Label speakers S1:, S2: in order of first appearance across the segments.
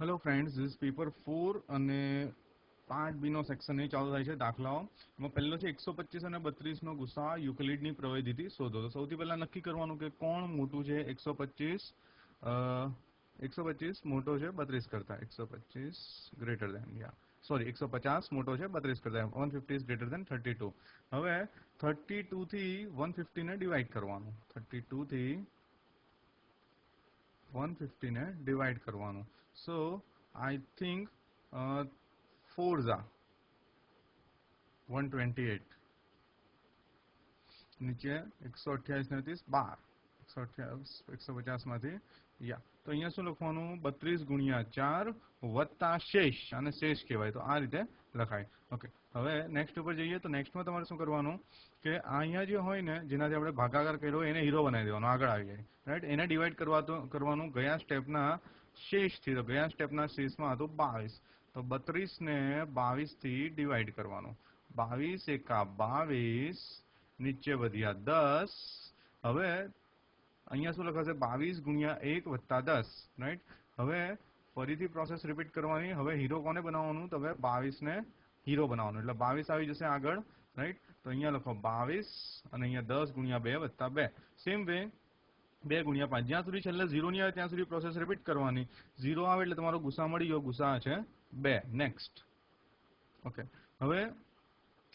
S1: Hello friends this paper four અને part બીનો section A ચાલુ થાય છે દાખલાઓ. એમાં પહેલો છે એકસો પચીસ અને બત્રીસનો ગુસ્સા. યુક્લિડની પ્રવેદિથી શોધો. તો સૌથી પહેલા નક્કી કરવાનું કે કોણ મોટું છે એકસો પચીસ? એકસો પચીસ મોટો છે બત્રીસ કરતા. એકસો પચીસ ગ્રેટર દેન યા સોરી એકસો પચાસ મોટો છે બત્રીસ કરતા. One fifty greater than thirty two હવે થર્ટી ટુથી વન ફિફ્ટીને ડિવાઈડ કરવાનું. થર્ટી ટુથી વન ફિફ્ટીને ડિવાઈડ કરવાનું. થિંક ફોર ઝા વન ટ્વેન્ટી એટ નીચે એકસો અઠ્યાવીસ ને ત્રીસ બાર. એકસો અઠ્યાવીસ, એકસો યા. તો અહીંયા શું લખવાનું? બત્રીસ ગુણ્યા ચાર વત્તા શેષ અને શેષ કહેવાય. તો આ રીતે લખાય. ઓકે હવે નેક્સ્ટ ઉપર જઈએ તો નેક્સ્ટમાં તમારે શું કરવાનું? કે અહીંયા જે હોય ને, જેનાથી આપણે ભાગાકાર કર્યો એને હીરો બનાવી દેવાનો. આગળ આવી જાય રાઈટ એને ડિવાઈડ કરવા તો કરવાનું ગયા સ્ટેપના શેષથી તો ગયા સ્ટેપના શેષમાં હતું બાવીસ. તો બત્રીસને બાવીસથી ડિવાઈડ કરવાનું. બાવીસ એકા બાવીસ, નીચે વધ્યા દસ. હવે અહીંયા શું લખાશે? બાવીસ ગુણ્યા એક વત્તા દસ રાઈટ હવે ફરીથી પ્રોસેસ રિપીટ કરવાની. હવે હીરો કોને બનાવવાનું? તો હવે બાવીસને હીરો બનાવવાનું. એટલે બાવીસ આવી જશે આગળ રાઈટ તો અહીંયા લખો બાવીસ અને અહીંયા દસ ગુણ્યા બે વત્તા બે. સેમ વે બે ગુણ્યા પાંચ. જ્યાં સુધી છેલ્લે ઝીરો નહીં આવે, ત્યાં સુધી પ્રોસેસ રિપીટ કરવાની. ઝીરો આવે એટલે તમારો ગુસા મળી ગયો, ગુસ્સા છે. બે. નેક્સ્ટ ઓકે હવે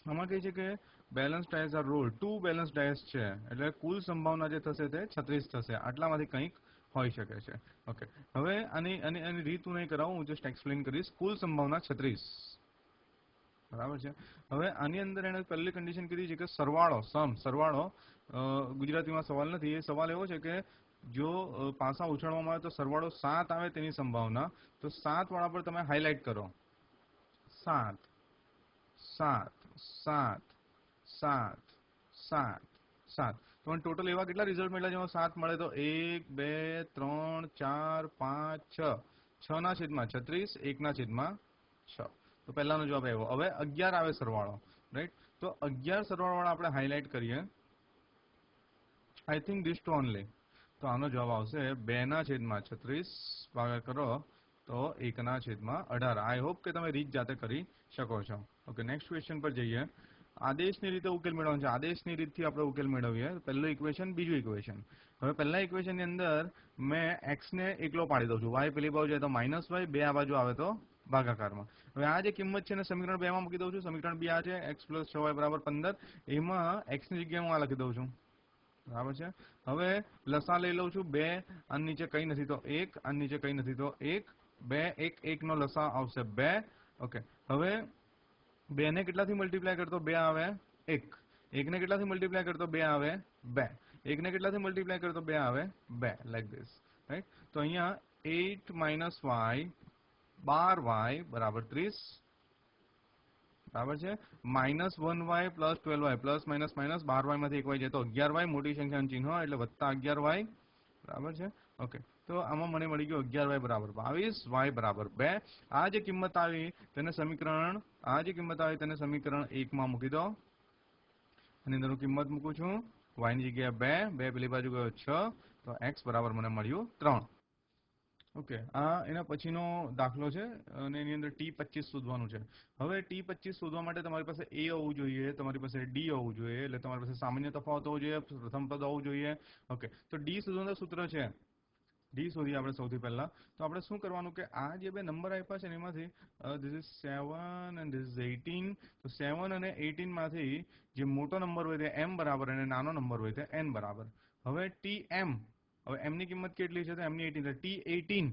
S1: આમાં કહે છે કે balance dice are roll two balance dice છે. એટલે કુલ સંભાવના જે થશે તે છત્રીસ થશે. આટલામાંથી કંઈક હોઈ શકે છે. ઓકે હવે આની આની રીત હું નહીં કરાવું. હું જસ્ટ એક્સપ્લેન કરીશ. કુલ સંભાવના છત્રીસ. બરાબર છે? હવે આની અંદર એને પહેલી કન્ડિશન કીધી છે કે સરવાળો સમ સરવાળો ગુજરાતીમાં સવાલ નથી. એ સવાલ એવો છે કે જો પાસા ઉછાળવામાં આવે તો સરવાળો સાત આવે તેની સંભાવના. તો સાત વાળા પર તમે હાઇલાઇટ કરો. સાત સાત સાત સાત સાત સાત. તો ટોટલ એવા કેટલા રિઝલ્ટ મળ્યા જેમાં સાત મળે? તો એક, બે, ત્રણ, ચાર, પાંચ, છ. છ ના છેદમાં છત્રીસ, એક ના છેદમાં છ. તો પહેલાનો જવાબ આવ્યો. હવે અગિયાર આવે સરવાળો રાઈટ તો અગિયાર સરવાળો વાળા આપણે હાઇલાઇટ કરીએ. I think this two only તો આનો જવાબ આવશે બે ના છેદમાં છત્રીસ ભાગા કરો તો એકના છેદમાં અઢાર. આઈ હોપ કે તમે રીત જાતે કરી શકો છો. ઓકે નેક્સ્ટ ક્વેશ્ચન પર જઈએ. આદેશની રીતે ઉકેલ મેળવવાનો છે. આદેશની રીતથી આપણે ઉકેલ મેળવીએ. પહેલું ઇક્વેશન બીજું ઇક્વેશન હવે પહેલા ઇક્વેશનની અંદર મેં એક્સ ને એકલો પાડી દઉં છું. વાય પેલી બાજુ જાય તો માઇનસ વાય બે આ બાજુ આવે તો ભાગાકારમાં હવે આ જે કિંમત છે ને સમીકરણ બે માં મૂકી દઉં છું. સમીકરણ બે આ છે, એક્સ પ્લસ છ વાય બરાબર પંદર. એમાં એક્સની જગ્યાએ હું આ લખી દઉં છું. બરાબર છે? હવે લસા લઈ લઉં છું બે આની નીચે કઈ નથી તો એક આની નીચે કઈ નથી તો એક. બે, એક એક નો લસા આવશે બે. ઓકે. હવે બે ને કેટલાથી મલ્ટીપ્લાય કરતો? બે આવે એક. એકને કેટલાથી મલ્ટીપ્લાય કરતો? બે આવે બે. એકને કેટલાથી મલ્ટીપ્લાય કરતો? બે આવે બે. લાઈક ધીસ રાઈટ તો અહીંયા એટ માઇનસ વાય બાર વાય બરાબર ત્રીસ. બરાબર છે? Minus one y plus twelve y. Plus minus minus બાર વાયમાંથી એક વાય જાય તો અગિયાર વાય મોટી સંખ્યાનું ચિહ્ન એટલે વત્તા અગિયાર વાય. બરાબર છે? ઓકે. તો આમાં મને મળી ગયું અગિયાર વાય બરાબર બાવીસ વાય બરાબર બે. આ જે કિંમત આવી તેને સમીકરણ, આ જે કિંમત આવી તેને સમીકરણ એકમાં મૂકી દો. અને અંદર હું કિંમત મૂકું છું. વાયની જગ્યાએ બે બે પેલી બાજુ ગયો છ. તો એક્સ બરાબર મને મળ્યું ત્રણ. ઓકે, આ એના પછીનો દાખલો છે અને એની અંદર ટી પચીસ શોધવાનું છે. હવે ટી પચીસ શોધવા માટે તમારી પાસે એ હોવું જોઈએ, તમારી પાસે ડી હોવું જોઈએ, એટલે તમારી પાસે સામાન્ય તફાવત હોવો જોઈએ, પ્રથમ પદ હોવું જોઈએ. ઓકે, તો ડી શોધવાનું સૂત્ર છે. ડી શોધીએ આપણે સૌથી પહેલા. તો આપણે શું કરવાનું કે આ જે બે નંબર આપ્યા છે એમાંથી this is seven and this is eighteen તો સેવન અને એટીનમાંથી જે મોટો નંબર હોય તે એમ બરાબર અને નાનો નંબર હોય તે એન બરાબર. હવે ટી એમ હવે એમની કિંમત કેટલી છે તો એમની એટીન ટી એટીન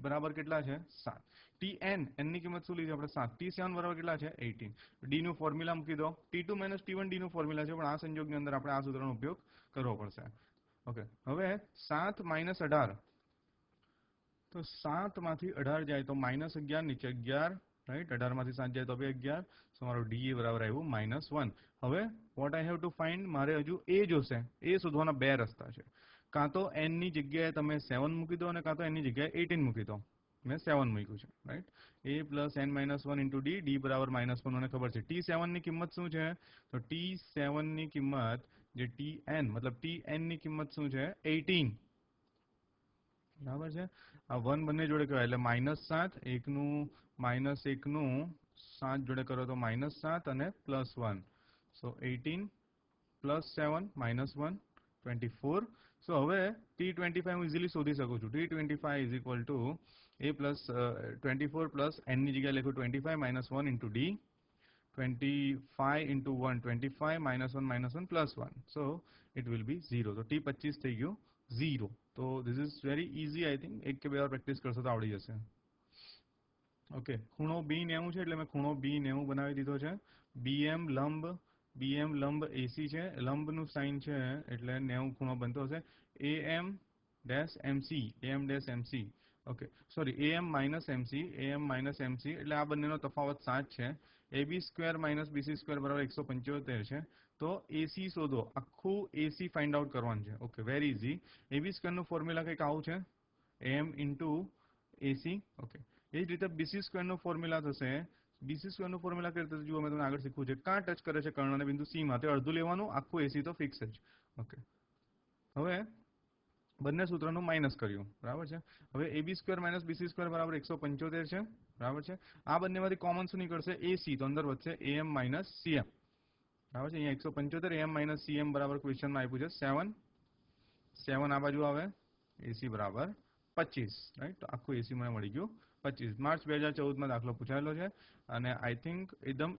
S1: બરાબર કેટલા છે? સાત. ટી એન એનની કિંમત શું લીધી આપણે? સાત. ટી સેવન બરાબર કેટલા છે? એટીન. ડી નું ફોર્મ્યુલા મૂકી દો. T two minus T one D નું ફોર્મ્યુલા છે, પણ આ સંજોગની અંદર આપણે આ સૂત્રનો ઉપયોગ કરવો પડશે. ઓકે હવે સાત માઇનસ અઢાર. તો સાતમાંથી અઢાર જાય તો માઇનસ અગિયાર, નીચે અગિયાર રાઈટ અઢારમાંથી સાત જાય તો બે અગિયાર. સો મારો ડી બરાબર આવ્યું માઇનસ વન હવે what I have to find મારે હજુ એ જોશે. એ શોધવાના બે રસ્તા છે. કાં તો એનની જગ્યાએ તમે સેવન મૂકી દો અને કાં તો એની જગ્યાએ એટીન મૂકી દો. મેં સેવન મૂક્યું છે right A plus N minus one into D D બરાબર માઇનસ વન મને ખબર છે. ટી સેવનની કિંમત શું છે? તો ટી સેવનની કિંમત જે ટી એન મતલબ ટી એનની કિંમત શું છે? એટીન બરાબર છે? આ વન બંને જોડે કહેવાય. એટલે માઇનસ સાત, એકનું માઇનસ એકનું સાત જોડે કરો તો માઇનસ સાત અને plus one so eighteen plus seven minus one twenty four so હવે ટી ટ્વેન્ટી ફાઈવ હું ઇઝીલી શોધી શકું છું T twenty five is equal to A plus twenty four plus એનની જગ્યાએ લખું twenty five minus one into D 25 into 1 25 minus 1 minus 1 plus 1 so, it will be 0 તો t 25 થઈ ગયું 0 તો this is very easy, i think. એક કે બે વાર પ્રેક્ટિસ કરશો તો આવડી જશે ઓકે ખૂણો b 90 છે એટલે મેં ખૂણો b 90 બનાવી દીધો છે bm લંબ bm લંબ એસી છે. લંબનું સાઇન છે એટલે 90 ખૂણો બનતો હશે. Am dash MC M dash MC okay sorry M minus MC M minus MC એટલે આ બંનેનો તફાવત સાત છે. AB square minus BC square બરાબર 175 છે. તો એસી શોધો. આખું એસી ફાઇન્ડ આઉટ કરવાનું છે. ઓકે વેરી ઇઝી એબી સ્ક્વેરનું ફોર્મ્યુલા કંઈક આવું છે. એમ ઇન્ટુ એસી ઓકે એ જ રીતે બીસી સ્ક્વેરનું ફોર્મ્યુલા થશે. Bc સ્ક્વેરનું ફોર્મ્યુલા કઈ રીતે જુઓ મેં તમને આગળ શીખવું છે. કાં ટચ કરે છે કર્ણને બિંદુ સી માં અડધું લેવાનું, આખું એસી તો ફિક્સ જ. ઓકે હવે બંને સૂત્રનું માઇનસ કર્યું. બરાબર છે? હવે AB square minus BC square બરાબર એકસો પંચોતેર છે. બરાબર છે? આ બંનેમાંથી કોમન શું નીકળશે? એસી તો અંદર વધશે એમ માઇનસ સીએમ બરાબર છે? અહીંયા એકસો પંચોતેર એમ માઇનસ સીએમ બરાબર ક્વેશ્ચનમાં આપ્યું છે. સેવન સેવન આ બાજુ આવે. એસી બરાબર પચીસ. રાઈટ આખું એસી મને મળી ગયું. પચીસ. માર્ચ બે હજાર ચૌદમાં દાખલો પૂછાયેલો છે. અને આઈ થિંક એકદમ